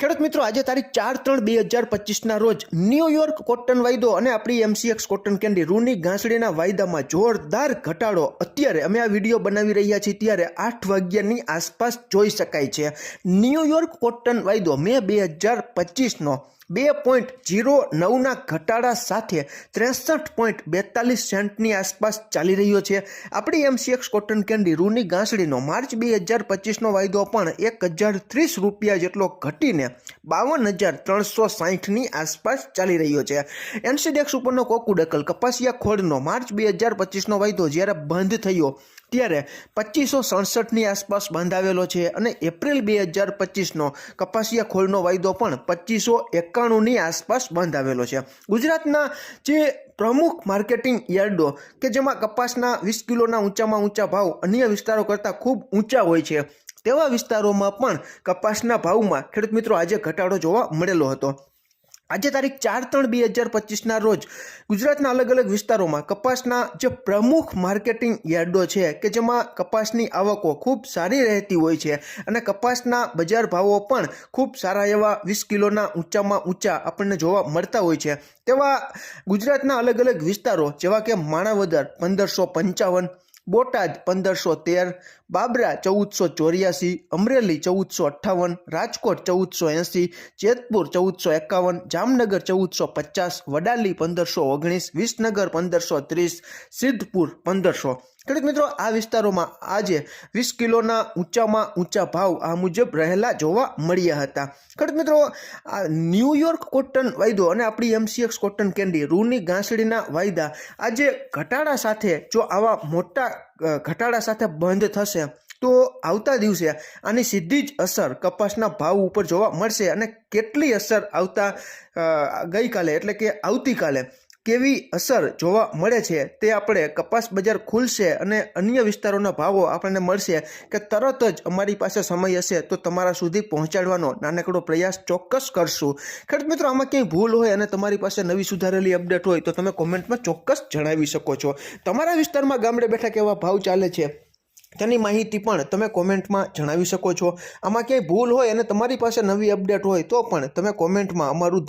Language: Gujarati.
ખેડૂત મિત્રો, આજે તારીખ ચાર ત્રણ બે હજાર પચીસના રોજ ન્યૂયોર્ક કોટન વાયદો અને આપણી એમસીએક્સ કોટન કેન્ડી રૂની ઘાસડીના વાયદામાં જોરદાર ઘટાડો. અત્યારે અમે આ વીડિયો બનાવી રહ્યા છીએ, ત્યારે આઠ વાગ્યાની આસપાસ જોઈ શકાય છે. ન્યૂયોર્ક કોટન વાયદો મે બે હજાર પચીસનો. બે પોઈન્ટ જીરો નવના ઘટાડા સાથે ત્રેસઠ પોઈન્ટ બેતાલીસ સેન્ટની આસપાસ ચાલી રહ્યો છે. આપણી એમસીએક્સ કોટન કેન્ડી રૂની ગાંસડીનો માર્ચ બે હજાર પચીસનો વાયદો પણ એક હજાર ત્રીસ રૂપિયા જેટલો ઘટીને બાવન હજાર ત્રણસો સાહીઠની આસપાસ ચાલી રહ્યો છે. એનસીડેક્સ ઉપરનો કોકુડકલ કપાસિયા ખોળનો માર્ચ બે હજાર પચીસનો વાયદો જ્યારે બંધ થયો ત્યારે પચીસો સડસઠની આસપાસ બંધાવેલો છે અને એપ્રિલ બે હજાર પચીસનો કપાસિયા ખોળનો વાયદો પણ પચીસો એકાણુંની આસપાસ બંધાવેલો છે. ગુજરાતના જે પ્રમુખ માર્કેટિંગ યાર્ડો કે જેમાં કપાસના વીસ કિલોના ઊંચામાં ઊંચા ભાવ અન્ય વિસ્તારો કરતાં ખૂબ ઊંચા હોય છે, તેવા વિસ્તારોમાં પણ કપાસના ભાવમાં ખેડૂત મિત્રો આજે ઘટાડો જોવા મળેલો હતો. આજે તારીખ ચાર ત્રણ બે હજાર પચીસના રોજ ગુજરાતના અલગ અલગ વિસ્તારોમાં કપાસના જે પ્રમુખ માર્કેટિંગ યાર્ડો છે કે જેમાં કપાસની આવકો ખૂબ સારી રહેતી હોય છે અને કપાસના બજાર ભાવો પણ ખૂબ સારા એવા વીસ કિલોના ઊંચામાં ઊંચા આપણને જોવા મળતા હોય છે. તેવા ગુજરાતના અલગ અલગ વિસ્તારો જેવા કે માણાવદર પંદરસો પંચાવન બોટાદ પંદરસો તેર, બાબરા ચૌદસો ચોર્યાસી, અમરેલી ચૌદસો અઠ્ઠાવન, રાજકોટ ચૌદસો એંસી જેતપુર ચૌદસો એકાવન, જામનગર ચૌદસો પચાસ, વડાલી પંદરસો ઓગણીસ, વિસનગર પંદરસો ત્રીસ, સિદ્ધપુર પંદરસો ખેડૂત મિત્રો, આ વિસ્તારોમાં આજે વીસ કિલોના ઊંચામાં ઊંચા ભાવ આ મુજબ રહેલા જોવા મળ્યા હતા. ખેડૂત મિત્રો, આ ન્યુયોર્ક કોટન વાયદો અને આપણી એમસીએક્સ કોટન કેન્ડી, રૂની ઘાસડીના વાયદા આજે ઘટાડા સાથે, જો આવા મોટા ઘટાડા સાથે બંધ થશે, તો આવતા દિવસે આની સીધી જ અસર કપાસના ભાવ ઉપર જોવા મળશે અને કેટલી અસર આવતા ગઈકાલે એટલે કે આવતીકાલે કેવી અસર જોવા મળે છે તે આપણે કપાસ બજાર ખુલશે અને અન્ય વિસ્તારોના ભાવો આપણને મળશે કે તરત જ અમારી પાસે સમય હશે તો તમારા સુધી પહોંચાડવાનો નાનકડો પ્રયાસ ચોક્કસ કરશું. ખેડૂત મિત્રો, આમાં ક્યાંય ભૂલ હોય અને તમારી પાસે નવી સુધારેલી અપડેટ હોય તો તમે કોમેન્ટમાં ચોક્કસ જણાવી શકો છો. તમારા વિસ્તારમાં ગામડે બેઠા કેવા ભાવ ચાલે છે તેની માહિતી પણ તમે કોમેન્ટમાં જણાવી શકો છો. આમાં ક્યાંય ભૂલ હોય અને તમારી પાસે નવી અપડેટ હોય તો પણ તમે કોમેન્ટમાં અમારું